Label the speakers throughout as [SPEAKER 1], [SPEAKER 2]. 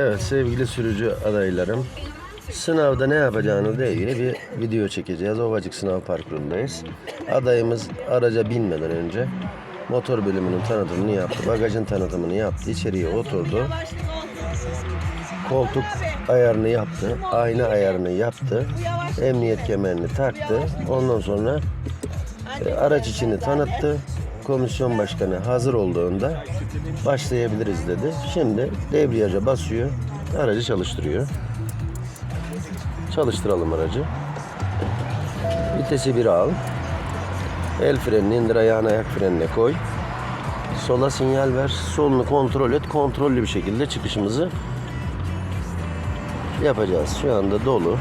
[SPEAKER 1] Evet sevgili sürücü adaylarım. Sınavda ne yapacağınızla ilgili bir video çekeceğiz. Ovacık sınav parkurundayız. Adayımız araca binmeden önce motor bölümünün tanıtımını yaptı. Bagajın tanıtımını yaptı. içeriye oturdu. Koltuk ayarını yaptı. Ayna ayarını yaptı. Emniyet kemerini taktı. Ondan sonra e, araç içini tanıttı. Komisyon başkanı hazır olduğunda başlayabiliriz dedi. Şimdi debriyaja basıyor. Aracı çalıştırıyor. Çalıştıralım aracı. Vitesi 1'e al. El frenini indir ayağını ayak frenine koy. Sola sinyal ver. Solunu kontrol et. Kontrollü bir şekilde çıkışımızı yapacağız. Şu anda dolu.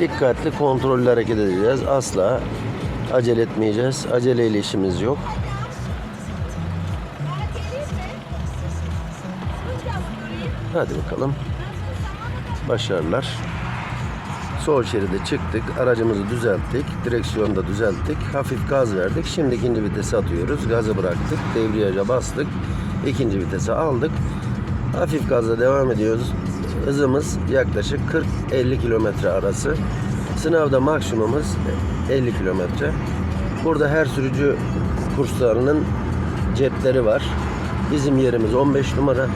[SPEAKER 1] Dikkatli kontrollü hareket edeceğiz. Asla acele etmeyeceğiz. Aceleyle işimiz yok. Hadi bakalım. Başarılar. Sol şeride çıktık. Aracımızı düzelttik. Direksiyonu da düzelttik. Hafif gaz verdik. Şimdi ikinci vitese atıyoruz. Gazı bıraktık. Debriyaja bastık. İkinci vitese aldık. Hafif gazla devam ediyoruz. Hızımız yaklaşık 40-50 kilometre arası. Sınavda maksimumumuz 50 kilometre. Burada her sürücü kurslarının cepleri var. Bizim yerimiz 15 numara.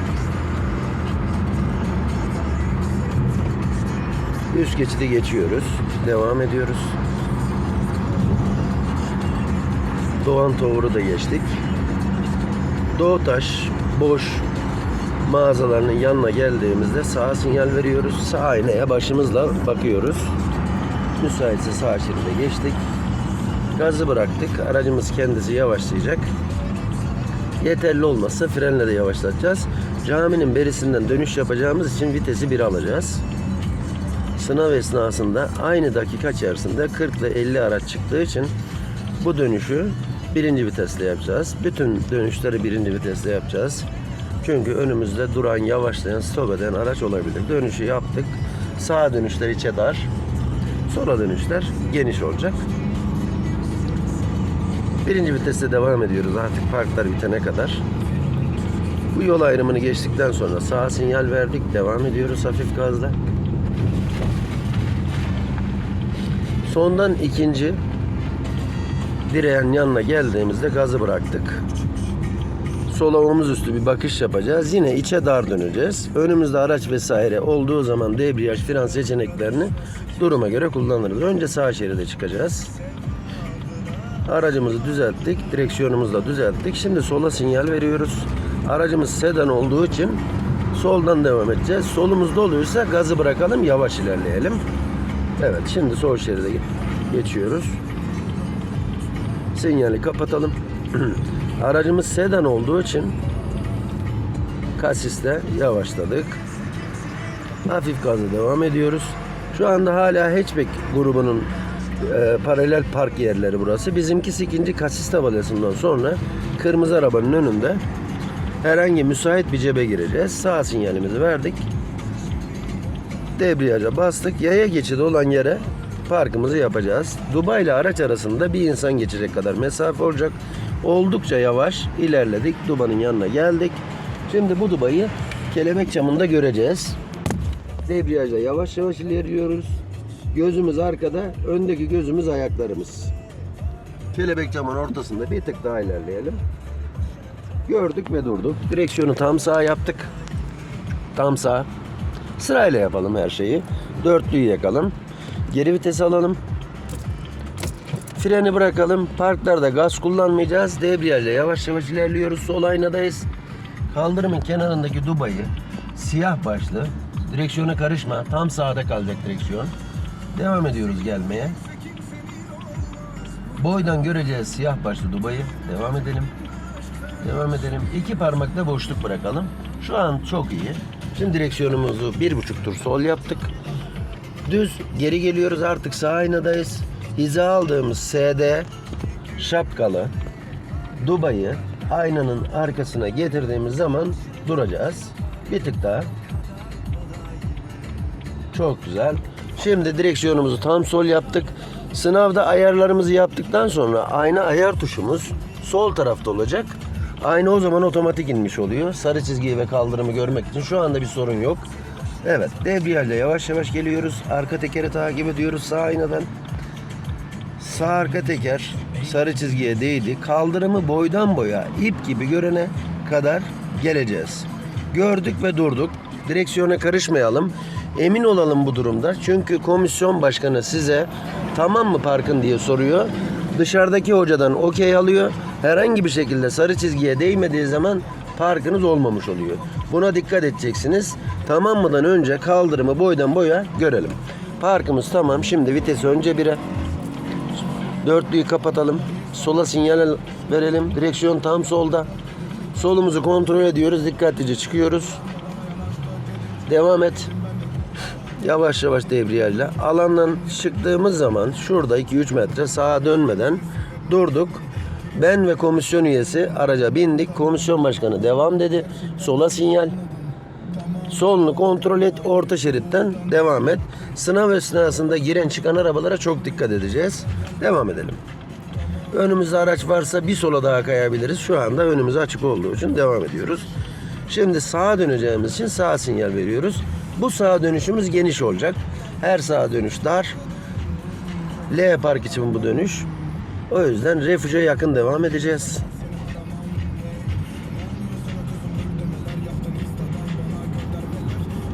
[SPEAKER 1] Üst geçidi geçiyoruz. Devam ediyoruz. Doğan Tower'u da geçtik. Doğutaş boş mağazalarının yanına geldiğimizde sağa sinyal veriyoruz. Sağ aynaya başımızla bakıyoruz. Müsaitse sağ şeride geçtik. Gazı bıraktık. Aracımız kendisi yavaşlayacak. Yeterli olmazsa frenle de yavaşlatacağız. Caminin berisinden dönüş yapacağımız için vitesi 1 alacağız. Sınav esnasında aynı dakika içerisinde 40 ile 50 araç çıktığı için bu dönüşü birinci vitesle yapacağız. Bütün dönüşleri birinci vitesle yapacağız. Çünkü önümüzde duran, yavaşlayan, stop eden araç olabilir. Dönüşü yaptık. Sağa dönüşler içe dar. Sola dönüşler geniş olacak. Birinci viteste devam ediyoruz artık parklar bitene kadar. Bu yol ayrımını geçtikten sonra sağa sinyal verdik. Devam ediyoruz hafif gazla. Sondan ikinci direğin yanına geldiğimizde gazı bıraktık. Sola omuz üstü bir bakış yapacağız. Yine içe dar döneceğiz. Önümüzde araç vesaire olduğu zaman debriyaj, fren seçeneklerini duruma göre kullanırız. Önce sağ şeride çıkacağız. Aracımızı düzelttik. Direksiyonumuzu da düzelttik. Şimdi sola sinyal veriyoruz. Aracımız sedan olduğu için soldan devam edeceğiz. Solumuz doluysa gazı bırakalım, yavaş ilerleyelim. Evet, şimdi sol şeride ge- geçiyoruz. Sinyali kapatalım. Aracımız sedan olduğu için kasiste yavaşladık. Hafif gazla devam ediyoruz. Şu anda hala hatchback grubunun e, paralel park yerleri burası. Bizimkisi ikinci kasis tabelasından sonra kırmızı arabanın önünde herhangi müsait bir cebe gireceğiz. Sağ sinyalimizi verdik. Debriyaja bastık. Yaya geçidi olan yere parkımızı yapacağız. Dubai ile araç arasında bir insan geçecek kadar mesafe olacak. Oldukça yavaş ilerledik. Dubai'nin yanına geldik. Şimdi bu Dubai'yi kelebek camında göreceğiz. Debriyajla yavaş yavaş ilerliyoruz. Gözümüz arkada, öndeki gözümüz ayaklarımız. Kelebek camın ortasında bir tık daha ilerleyelim. Gördük ve durduk. Direksiyonu tam sağ yaptık. Tam sağ. Sırayla yapalım her şeyi. Dörtlüyü yakalım. Geri vites alalım. Freni bırakalım. Parklarda gaz kullanmayacağız. Debriyajla yavaş yavaş ilerliyoruz. Sol aynadayız. Kaldırımın kenarındaki dubayı siyah başlı. Direksiyona karışma. Tam sağda kalacak direksiyon. Devam ediyoruz gelmeye. Boydan göreceğiz siyah başlı dubayı. Devam edelim. Devam edelim. İki parmakla boşluk bırakalım. Şu an çok iyi. Şimdi direksiyonumuzu bir buçuk tur sol yaptık. Düz geri geliyoruz artık sağ aynadayız. Hiza aldığımız SD şapkalı Dubai'yi aynanın arkasına getirdiğimiz zaman duracağız. Bir tık daha. Çok güzel. Şimdi direksiyonumuzu tam sol yaptık. Sınavda ayarlarımızı yaptıktan sonra ayna ayar tuşumuz sol tarafta olacak. Aynı o zaman otomatik inmiş oluyor. Sarı çizgiyi ve kaldırımı görmek için şu anda bir sorun yok. Evet, debriyajla yavaş yavaş geliyoruz. Arka tekeri takip ediyoruz sağ aynadan. Sağ arka teker sarı çizgiye değdi. Kaldırımı boydan boya ip gibi görene kadar geleceğiz. Gördük ve durduk. Direksiyona karışmayalım. Emin olalım bu durumda. Çünkü komisyon başkanı size tamam mı parkın diye soruyor. Dışarıdaki hocadan okey alıyor. Herhangi bir şekilde sarı çizgiye değmediği zaman parkınız olmamış oluyor. Buna dikkat edeceksiniz. Tamam mıdan önce kaldırımı boydan boya görelim. Parkımız tamam. Şimdi vitesi önce 1'e. Dörtlüyü kapatalım. Sola sinyal verelim. Direksiyon tam solda. Solumuzu kontrol ediyoruz. Dikkatlice çıkıyoruz. Devam et. Yavaş yavaş debriyajla. Alandan çıktığımız zaman şurada 2-3 metre sağa dönmeden durduk. Ben ve komisyon üyesi araca bindik. Komisyon başkanı devam dedi. Sola sinyal. Solunu kontrol et, orta şeritten devam et. Sınav esnasında giren çıkan arabalara çok dikkat edeceğiz. Devam edelim. Önümüzde araç varsa bir sola daha kayabiliriz. Şu anda önümüz açık olduğu için devam ediyoruz. Şimdi sağa döneceğimiz için sağ sinyal veriyoruz. Bu sağa dönüşümüz geniş olacak. Her sağa dönüş dar. L park için bu dönüş. O yüzden refüje yakın devam edeceğiz.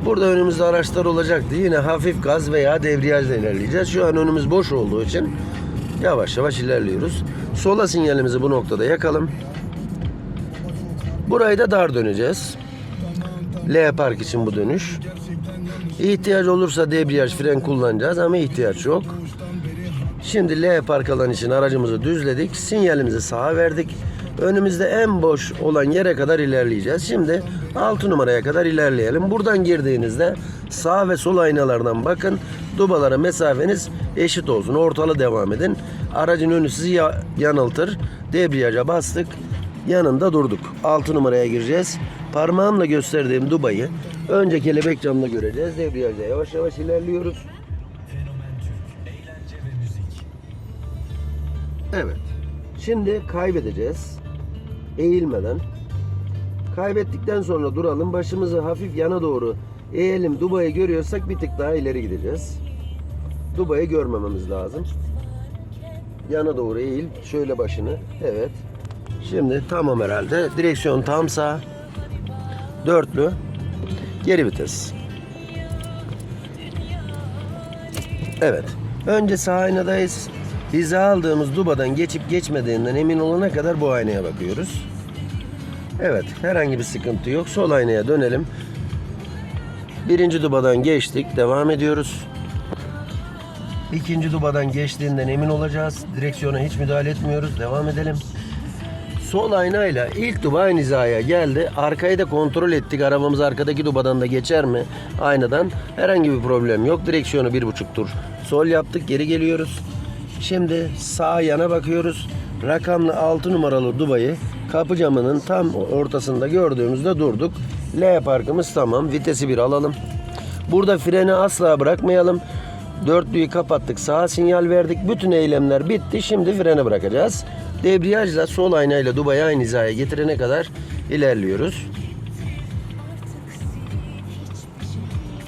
[SPEAKER 1] Burada önümüzde araçlar olacaktı. Yine hafif gaz veya debriyajla ilerleyeceğiz. Şu an önümüz boş olduğu için yavaş yavaş ilerliyoruz. Sola sinyalimizi bu noktada yakalım. Burayı da dar döneceğiz. L park için bu dönüş. İhtiyaç olursa debriyaj fren kullanacağız ama ihtiyaç yok. Şimdi L park alan için aracımızı düzledik. Sinyalimizi sağa verdik. Önümüzde en boş olan yere kadar ilerleyeceğiz. Şimdi 6 numaraya kadar ilerleyelim. Buradan girdiğinizde sağ ve sol aynalardan bakın. Dubalara mesafeniz eşit olsun. Ortalı devam edin. Aracın önü sizi ya- yanıltır. Debriyaja bastık. Yanında durduk. 6 numaraya gireceğiz. Parmağımla gösterdiğim dubayı önce kelebek camla göreceğiz. Debriyajla yavaş yavaş ilerliyoruz. Evet. Şimdi kaybedeceğiz. Eğilmeden. Kaybettikten sonra duralım. Başımızı hafif yana doğru eğelim. Dubai'yi görüyorsak bir tık daha ileri gideceğiz. Dubai'yi görmememiz lazım. Yana doğru eğil. Şöyle başını. Evet. Şimdi tamam herhalde. Direksiyon tam sağ. Dörtlü. Geri vites. Evet. Önce sağ aynadayız. Hiza aldığımız dubadan geçip geçmediğinden emin olana kadar bu aynaya bakıyoruz. Evet, herhangi bir sıkıntı yok. Sol aynaya dönelim. Birinci dubadan geçtik, devam ediyoruz. İkinci dubadan geçtiğinden emin olacağız. Direksiyona hiç müdahale etmiyoruz. Devam edelim. Sol aynayla ilk duba aynı hizaya geldi. Arkayı da kontrol ettik. Arabamız arkadaki dubadan da geçer mi? Aynadan. Herhangi bir problem yok. Direksiyonu bir buçuk tur. Sol yaptık. Geri geliyoruz. Şimdi sağ yana bakıyoruz. Rakamlı 6 numaralı dubayı kapı camının tam ortasında gördüğümüzde durduk. L parkımız tamam. Vitesi bir alalım. Burada freni asla bırakmayalım. Dörtlüyü kapattık. Sağa sinyal verdik. Bütün eylemler bitti. Şimdi freni bırakacağız. Debriyajla sol aynayla Dubai'yi aynı hizaya getirene kadar ilerliyoruz.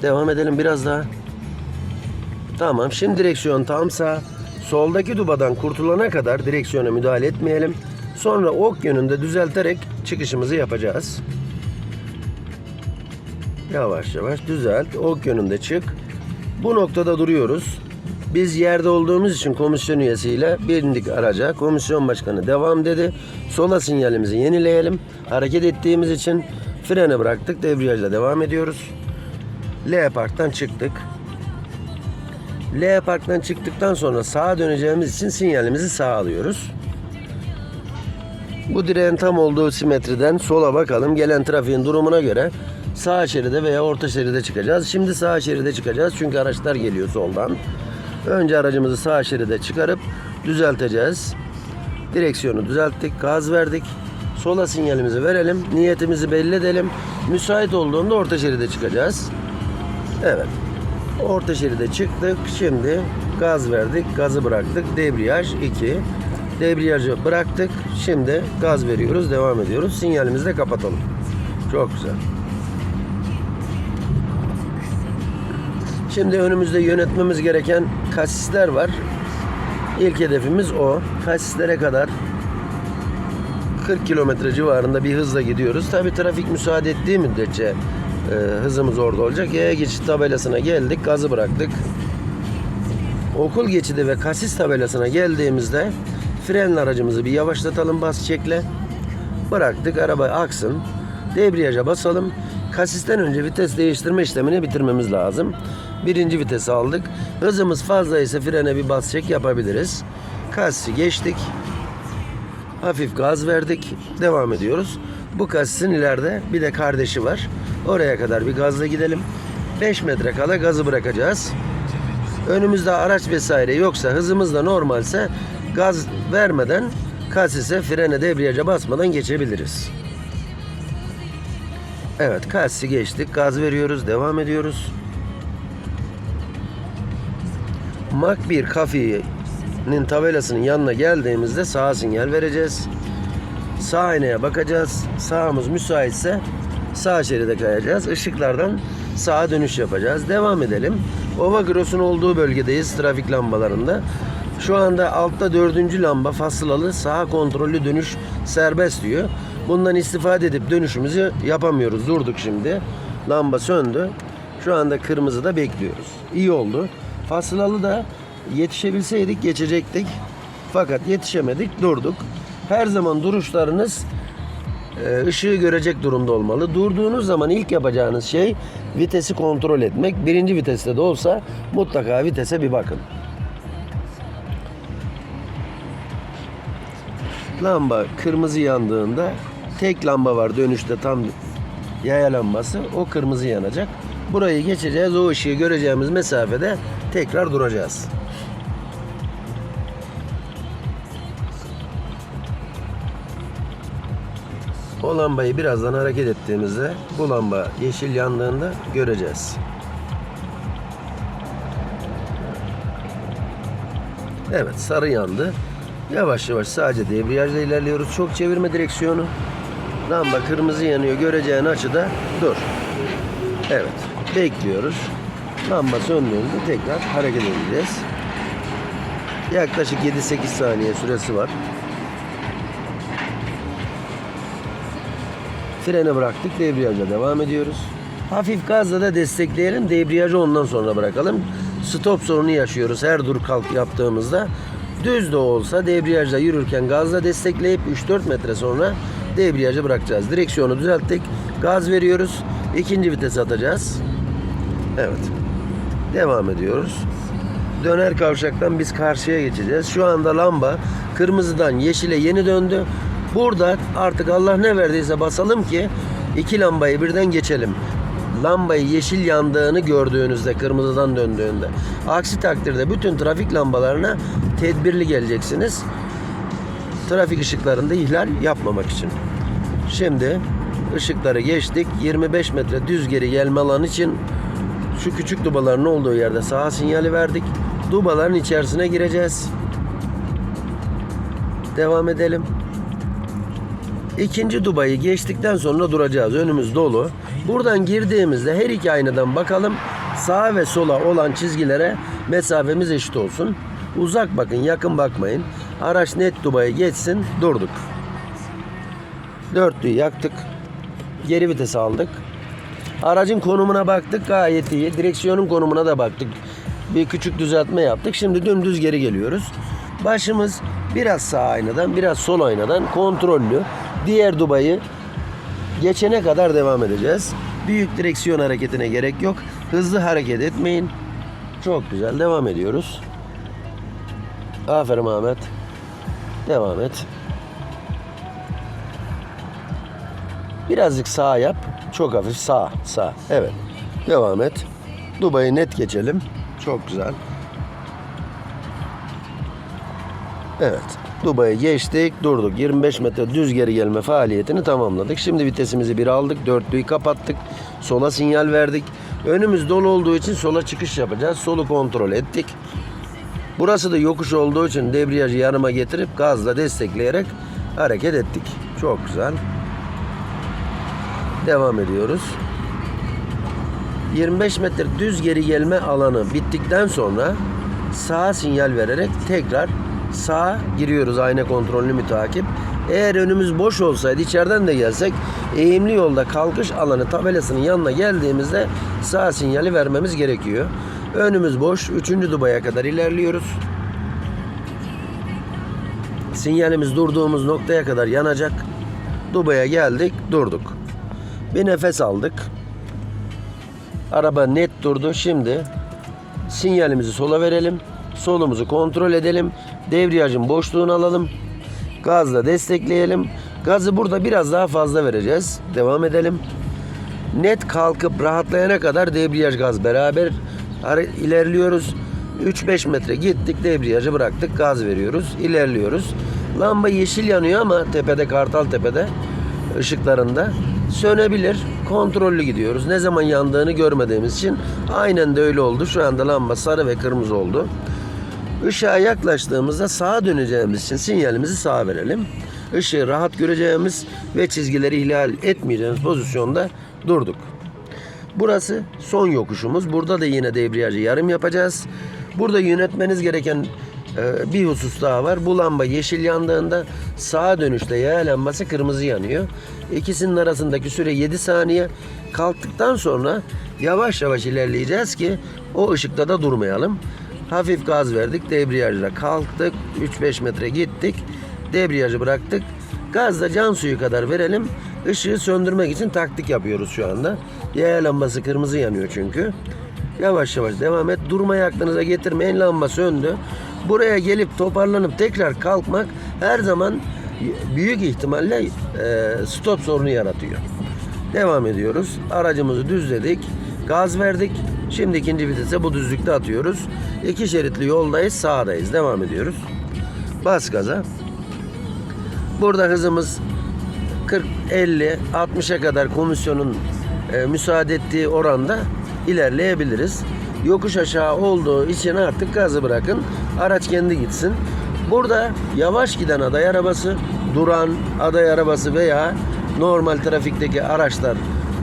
[SPEAKER 1] Devam edelim biraz daha. Tamam. Şimdi direksiyon tam sağ. Soldaki dubadan kurtulana kadar direksiyona müdahale etmeyelim. Sonra ok yönünde düzelterek çıkışımızı yapacağız. Yavaş yavaş düzelt. Ok yönünde çık. Bu noktada duruyoruz. Biz yerde olduğumuz için komisyon üyesiyle bindik araca. Komisyon başkanı devam dedi. Sola sinyalimizi yenileyelim. Hareket ettiğimiz için frene bıraktık. Debriyajla devam ediyoruz. L parktan çıktık. L parktan çıktıktan sonra sağa döneceğimiz için sinyalimizi sağa alıyoruz. Bu direğin tam olduğu simetriden sola bakalım. Gelen trafiğin durumuna göre sağ şeride veya orta şeride çıkacağız. Şimdi sağ şeride çıkacağız çünkü araçlar geliyor soldan. Önce aracımızı sağ şeride çıkarıp düzelteceğiz. Direksiyonu düzelttik, gaz verdik. Sola sinyalimizi verelim, niyetimizi belli edelim. Müsait olduğunda orta şeride çıkacağız. Evet. Orta şeride çıktık. Şimdi gaz verdik, gazı bıraktık. Debriyaj 2. Debriyajı bıraktık. Şimdi gaz veriyoruz. Devam ediyoruz. Sinyalimizi de kapatalım. Çok güzel. Şimdi önümüzde yönetmemiz gereken kasisler var. İlk hedefimiz o. Kasislere kadar 40 kilometre civarında bir hızla gidiyoruz. Tabi trafik müsaade ettiği müddetçe e, hızımız orada olacak. Yaya geçit tabelasına geldik, gazı bıraktık. Okul geçidi ve kasis tabelasına geldiğimizde frenle aracımızı bir yavaşlatalım bas çekle. Bıraktık araba aksın. Debriyaja basalım. Kasisten önce vites değiştirme işlemini bitirmemiz lazım. Birinci vitesi aldık. Hızımız fazla ise frene bir bas çek yapabiliriz. Kasisi geçtik. Hafif gaz verdik. Devam ediyoruz. Bu kasisin ileride bir de kardeşi var. Oraya kadar bir gazla gidelim. 5 metre kala gazı bırakacağız. Önümüzde araç vesaire yoksa hızımız da normalse gaz vermeden kasise frene debriyaja basmadan geçebiliriz. Evet kasisi geçtik. Gaz veriyoruz. Devam ediyoruz. Mak 1 kafenin tabelasının yanına geldiğimizde sağa sinyal vereceğiz. Sağ aynaya bakacağız. Sağımız müsaitse sağ şeride kayacağız. Işıklardan sağa dönüş yapacağız. Devam edelim. Ova Gross'un olduğu bölgedeyiz trafik lambalarında. Şu anda altta dördüncü lamba fasılalı sağ kontrollü dönüş serbest diyor. Bundan istifade edip dönüşümüzü yapamıyoruz. Durduk şimdi. Lamba söndü. Şu anda kırmızıda bekliyoruz. İyi oldu. Fasılalı da yetişebilseydik geçecektik. Fakat yetişemedik durduk. Her zaman duruşlarınız e, ışığı görecek durumda olmalı. Durduğunuz zaman ilk yapacağınız şey vitesi kontrol etmek. Birinci viteste de olsa mutlaka vitese bir bakın. Lamba kırmızı yandığında tek lamba var dönüşte tam yaya lambası. O kırmızı yanacak. Burayı geçeceğiz. O ışığı göreceğimiz mesafede tekrar duracağız. O lambayı birazdan hareket ettiğimizde bu lamba yeşil yandığında göreceğiz. Evet sarı yandı. Yavaş yavaş sadece debriyajla ilerliyoruz. Çok çevirme direksiyonu. Lamba kırmızı yanıyor. Göreceğin açıda dur. Evet. Bekliyoruz. Lamba söndüğünde tekrar hareket edeceğiz. Yaklaşık 7-8 saniye süresi var. Frene bıraktık. Debriyaja devam ediyoruz. Hafif gazla da destekleyelim. Debriyajı ondan sonra bırakalım. Stop sorunu yaşıyoruz her dur kalk yaptığımızda. Düz de olsa debriyajla yürürken gazla destekleyip 3-4 metre sonra debriyajı bırakacağız. Direksiyonu düzelttik. Gaz veriyoruz. İkinci vites atacağız. Evet. Devam ediyoruz. Döner kavşaktan biz karşıya geçeceğiz. Şu anda lamba kırmızıdan yeşile yeni döndü. Burada artık Allah ne verdiyse basalım ki iki lambayı birden geçelim. Lambayı yeşil yandığını gördüğünüzde kırmızıdan döndüğünde. Aksi takdirde bütün trafik lambalarına tedbirli geleceksiniz. Trafik ışıklarında ihlal yapmamak için. Şimdi ışıkları geçtik. 25 metre düz geri gelme alanı için şu küçük dubaların olduğu yerde sağa sinyali verdik. Dubaların içerisine gireceğiz. Devam edelim. İkinci dubayı geçtikten sonra duracağız. Önümüz dolu. Buradan girdiğimizde her iki aynadan bakalım. Sağa ve sola olan çizgilere mesafemiz eşit olsun. Uzak bakın, yakın bakmayın. Araç net dubayı geçsin. Durduk. Dörtlüyü yaktık. Geri vites aldık. Aracın konumuna baktık gayet iyi. Direksiyonun konumuna da baktık. Bir küçük düzeltme yaptık. Şimdi dümdüz geri geliyoruz. Başımız biraz sağ aynadan biraz sol aynadan kontrollü. Diğer dubayı geçene kadar devam edeceğiz. Büyük direksiyon hareketine gerek yok. Hızlı hareket etmeyin. Çok güzel devam ediyoruz. Aferin Ahmet. Devam et. Birazcık sağ yap. Çok hafif sağ, sağ. Evet. Devam et. Dubai'yi net geçelim. Çok güzel. Evet. Dubai'yi geçtik, durduk. 25 metre düz geri gelme faaliyetini tamamladık. Şimdi vitesimizi bir aldık, dörtlüyü kapattık. Sola sinyal verdik. Önümüz dolu olduğu için sola çıkış yapacağız. Solu kontrol ettik. Burası da yokuş olduğu için debriyajı yanıma getirip gazla destekleyerek hareket ettik. Çok güzel. Devam ediyoruz. 25 metre düz geri gelme alanı bittikten sonra sağa sinyal vererek tekrar sağa giriyoruz ayna kontrolünü mütakip. Eğer önümüz boş olsaydı içeriden de gelsek eğimli yolda kalkış alanı tabelasının yanına geldiğimizde sağ sinyali vermemiz gerekiyor. Önümüz boş. 3. Dubai'ye kadar ilerliyoruz. Sinyalimiz durduğumuz noktaya kadar yanacak. Dubai'ye geldik, durduk. Bir nefes aldık. Araba net durdu. Şimdi sinyalimizi sola verelim. Solumuzu kontrol edelim. Debriyajın boşluğunu alalım. Gazla destekleyelim. Gazı burada biraz daha fazla vereceğiz. Devam edelim. Net kalkıp rahatlayana kadar debriyaj gaz beraber ilerliyoruz. 3-5 metre gittik debriyajı bıraktık gaz veriyoruz ilerliyoruz. Lamba yeşil yanıyor ama tepede Kartal Tepe'de ışıklarında sönebilir. Kontrollü gidiyoruz. Ne zaman yandığını görmediğimiz için aynen de öyle oldu. Şu anda lamba sarı ve kırmızı oldu. Işığa yaklaştığımızda sağa döneceğimiz için sinyalimizi sağa verelim. Işığı rahat göreceğimiz ve çizgileri ihlal etmeyeceğimiz pozisyonda durduk. Burası son yokuşumuz. Burada da yine debriyajı yarım yapacağız. Burada yönetmeniz gereken e, bir husus daha var. Bu lamba yeşil yandığında sağa dönüşte yaya lambası kırmızı yanıyor. İkisinin arasındaki süre 7 saniye. Kalktıktan sonra yavaş yavaş ilerleyeceğiz ki o ışıkta da durmayalım. Hafif gaz verdik. Debriyajla kalktık. 3-5 metre gittik. Debriyajı bıraktık. Gazda can suyu kadar verelim. Işığı söndürmek için taktik yapıyoruz şu anda. Yaya lambası kırmızı yanıyor çünkü. Yavaş yavaş devam et. Durmayı aklınıza getirmeyin. Lamba söndü. Buraya gelip toparlanıp tekrar kalkmak her zaman büyük ihtimalle e, stop sorunu yaratıyor. Devam ediyoruz. Aracımızı düzledik. Gaz verdik. Şimdi ikinci vitese bu düzlükte atıyoruz. İki şeritli yoldayız. Sağdayız. Devam ediyoruz. Bas gaza. Burada hızımız 40, 50, 60'a kadar komisyonun e, müsaade ettiği oranda ilerleyebiliriz. Yokuş aşağı olduğu için artık gazı bırakın. Araç kendi gitsin. Burada yavaş giden aday arabası, duran aday arabası veya normal trafikteki araçlar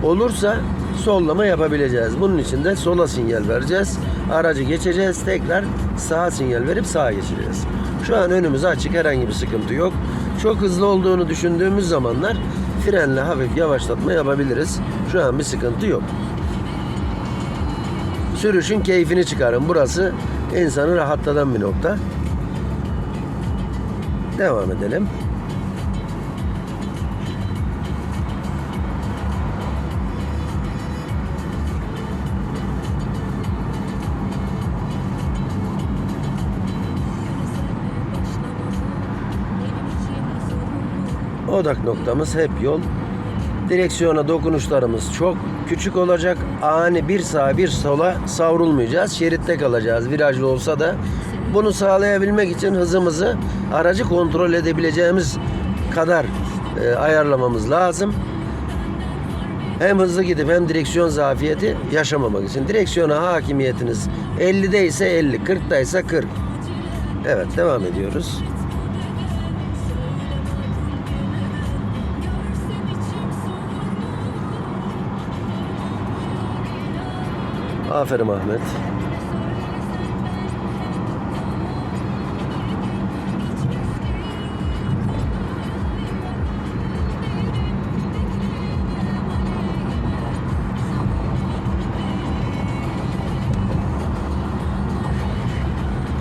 [SPEAKER 1] olursa sollama yapabileceğiz. Bunun için de sola sinyal vereceğiz. Aracı geçeceğiz. Tekrar sağa sinyal verip sağa geçeceğiz. Şu an önümüz açık. Herhangi bir sıkıntı yok. Çok hızlı olduğunu düşündüğümüz zamanlar frenle hafif yavaşlatma yapabiliriz. Şu an bir sıkıntı yok. Sürüşün keyfini çıkarın. Burası insanı rahatlatan bir nokta. Devam edelim. Odak noktamız hep yol. Direksiyona dokunuşlarımız çok küçük olacak. Ani bir sağa bir sola savrulmayacağız. Şeritte kalacağız virajlı olsa da. Bunu sağlayabilmek için hızımızı aracı kontrol edebileceğimiz kadar e, ayarlamamız lazım. Hem hızlı gidip hem direksiyon zafiyeti yaşamamak için. Direksiyona hakimiyetiniz 50'de ise 50, 40'da ise 40. Evet devam ediyoruz. Aferin Ahmet.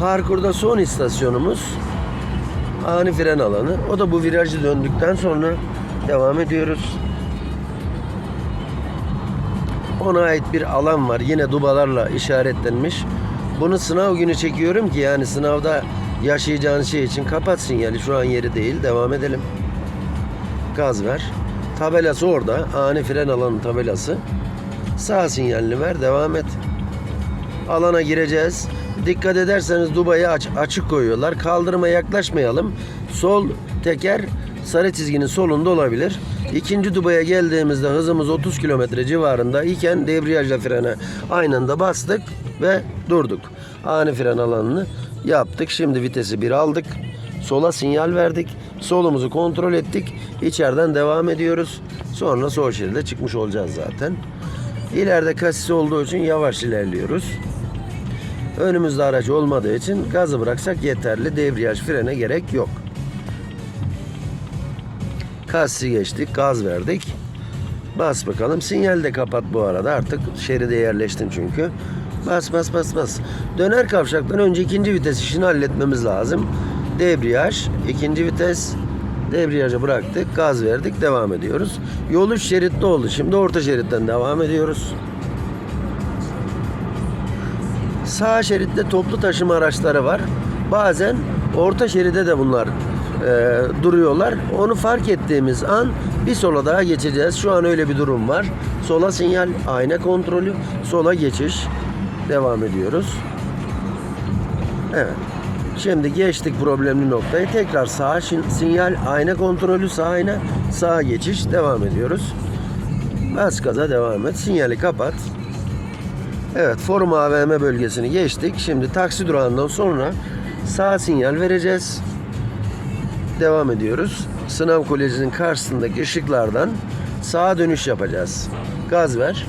[SPEAKER 1] Parkurda son istasyonumuz ani fren alanı. O da bu virajı döndükten sonra devam ediyoruz. Ona ait bir alan var. Yine dubalarla işaretlenmiş. Bunu sınav günü çekiyorum ki yani sınavda yaşayacağın şey için kapat sinyali. Şu an yeri değil. Devam edelim. Gaz ver. Tabelası orada. Ani fren alanı tabelası. Sağ sinyalini ver. Devam et. Alana gireceğiz. Dikkat ederseniz dubayı aç, açık koyuyorlar. Kaldırıma yaklaşmayalım. Sol teker sarı çizginin solunda olabilir. İkinci Dubai'ye geldiğimizde hızımız 30 kilometre civarında iken debriyajla frene aynı anda bastık ve durduk. Ani fren alanını yaptık. Şimdi vitesi bir aldık. Sola sinyal verdik. Solumuzu kontrol ettik. İçeriden devam ediyoruz. Sonra sol şeride çıkmış olacağız zaten. İleride kasisi olduğu için yavaş ilerliyoruz. Önümüzde araç olmadığı için gazı bıraksak yeterli. Debriyaj frene gerek yok. Kassi geçtik, gaz verdik. Bas bakalım. Sinyal de kapat bu arada. Artık şeride yerleştin çünkü. Bas bas bas bas. Döner kavşaktan önce ikinci vites işini halletmemiz lazım. Debriyaj, ikinci vites. Debriyajı bıraktık, gaz verdik, devam ediyoruz. Yol üç şeritli oldu. Şimdi orta şeritten devam ediyoruz. Sağ şeritte toplu taşıma araçları var. Bazen orta şeride de bunlar e, duruyorlar. Onu fark ettiğimiz an bir sola daha geçeceğiz. Şu an öyle bir durum var. Sola sinyal, ayna kontrolü, sola geçiş. Devam ediyoruz. Evet. Şimdi geçtik problemli noktayı. Tekrar sağ sinyal, ayna kontrolü, sağ ayna, sağa geçiş. Devam ediyoruz. Bas gaza devam et. Sinyali kapat. Evet, Forum AVM bölgesini geçtik. Şimdi taksi durağından sonra sağ sinyal vereceğiz. Devam ediyoruz. Sınav Koleji'nin karşısındaki ışıklardan sağa dönüş yapacağız. Gaz ver.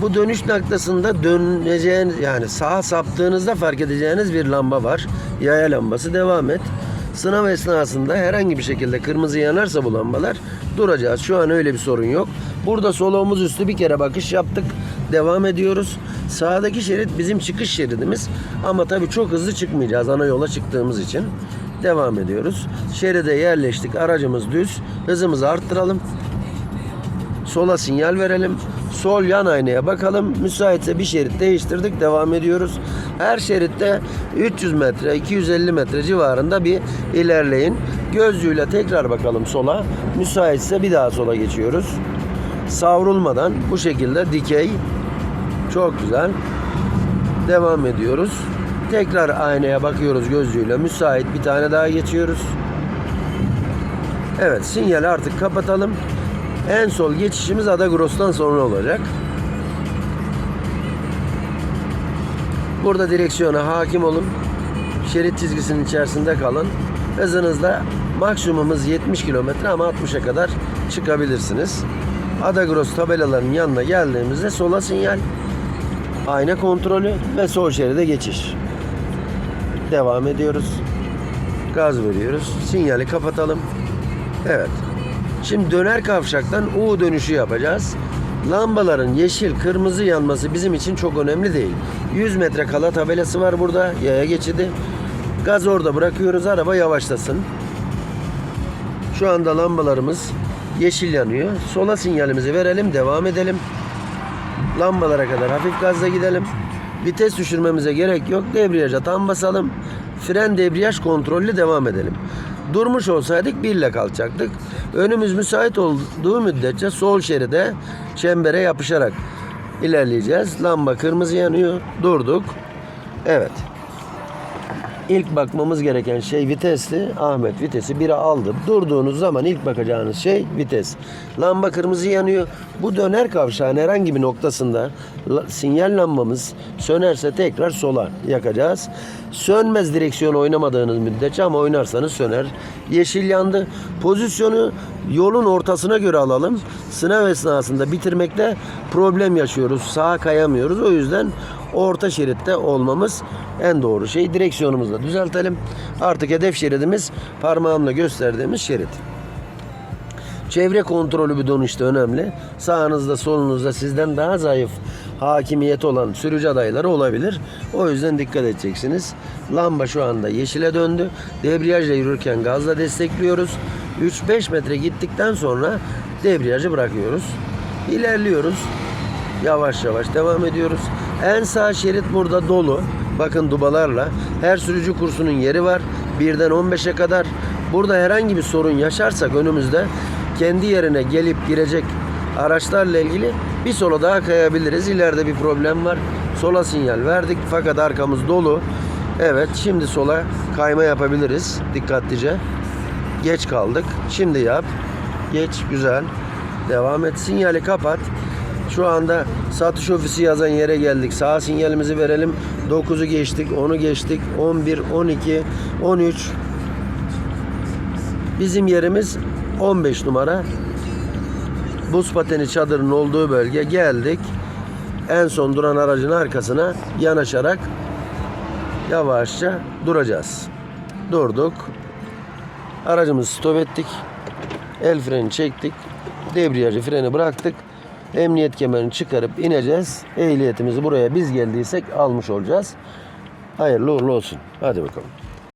[SPEAKER 1] Bu dönüş noktasında döneceğiniz yani sağa saptığınızda fark edeceğiniz bir lamba var. Yaya lambası devam et. Sınav esnasında herhangi bir şekilde kırmızı yanarsa bu lambalar duracağız. Şu an öyle bir sorun yok. Burada sol omuz üstü bir kere bakış yaptık. Devam ediyoruz. Sağdaki şerit bizim çıkış şeridimiz. Ama tabii çok hızlı çıkmayacağız ana yola çıktığımız için. Devam ediyoruz. Şeride yerleştik. Aracımız düz. Hızımızı arttıralım. Sola sinyal verelim. Sol yan aynaya bakalım. Müsaitse bir şerit değiştirdik. Devam ediyoruz. Her şeritte 300 metre, 250 metre civarında bir ilerleyin. Gözlüğüyle tekrar bakalım sola. Müsaitse bir daha sola geçiyoruz. Savrulmadan bu şekilde dikey. Çok güzel. Devam ediyoruz. Tekrar aynaya bakıyoruz gözlüğüyle. Müsait bir tane daha geçiyoruz. Evet sinyali artık kapatalım. En sol geçişimiz Adagros'tan sonra olacak. Burada direksiyona hakim olun. Şerit çizgisinin içerisinde kalın. Hızınızda maksimumumuz 70 km ama 60'a kadar çıkabilirsiniz. Adagros tabelalarının yanına geldiğimizde sola sinyal, ayna kontrolü ve sol şeride geçiş. Devam ediyoruz. Gaz veriyoruz. Sinyali kapatalım. Evet. Şimdi döner kavşaktan U dönüşü yapacağız. Lambaların yeşil, kırmızı yanması bizim için çok önemli değil. 100 metre kala tabelası var burada. Yaya geçidi. Gaz orada bırakıyoruz. Araba yavaşlasın. Şu anda lambalarımız yeşil yanıyor. Sola sinyalimizi verelim. Devam edelim. Lambalara kadar hafif gazla gidelim. Vites düşürmemize gerek yok. Debriyaja tam basalım. Fren debriyaj kontrollü devam edelim. Durmuş olsaydık bir ile kalkacaktık. Önümüz müsait olduğu müddetçe sol şeride çembere yapışarak ilerleyeceğiz. Lamba kırmızı yanıyor. Durduk. Evet. İlk bakmamız gereken şey vitesli. Ahmet vitesi 1'e aldı. Durduğunuz zaman ilk bakacağınız şey vites. Lamba kırmızı yanıyor. Bu döner kavşağın herhangi bir noktasında sinyal lambamız sönerse tekrar sola yakacağız. Sönmez direksiyon oynamadığınız müddetçe ama oynarsanız söner. Yeşil yandı. Pozisyonu yolun ortasına göre alalım. Sınav esnasında bitirmekte problem yaşıyoruz. Sağa kayamıyoruz. O yüzden orta şeritte olmamız en doğru şey. Direksiyonumuzu da düzeltelim. Artık hedef şeridimiz parmağımla gösterdiğimiz şerit. Çevre kontrolü bir dönüşte önemli. Sağınızda solunuzda sizden daha zayıf hakimiyet olan sürücü adayları olabilir. O yüzden dikkat edeceksiniz. Lamba şu anda yeşile döndü. Debriyajla yürürken gazla destekliyoruz. 3-5 metre gittikten sonra debriyajı bırakıyoruz. İlerliyoruz. Yavaş yavaş devam ediyoruz. En sağ şerit burada dolu. Bakın dubalarla. Her sürücü kursunun yeri var. Birden 15'e kadar. Burada herhangi bir sorun yaşarsak önümüzde kendi yerine gelip girecek araçlarla ilgili bir sola daha kayabiliriz. İleride bir problem var. Sola sinyal verdik fakat arkamız dolu. Evet şimdi sola kayma yapabiliriz dikkatlice. Geç kaldık. Şimdi yap. Geç. Güzel. Devam et. Sinyali kapat. Şu anda satış ofisi yazan yere geldik. Sağ sinyalimizi verelim. 9'u geçtik. 10'u geçtik. 11, 12, 13. Bizim yerimiz 15 numara. Buz pateni çadırının olduğu bölge geldik. En son duran aracın arkasına yanaşarak yavaşça duracağız. Durduk. Aracımızı stop ettik. El freni çektik. Debriyajı freni bıraktık. Emniyet kemerini çıkarıp ineceğiz. Ehliyetimizi buraya biz geldiysek almış olacağız. Hayırlı uğurlu olsun. Hadi bakalım.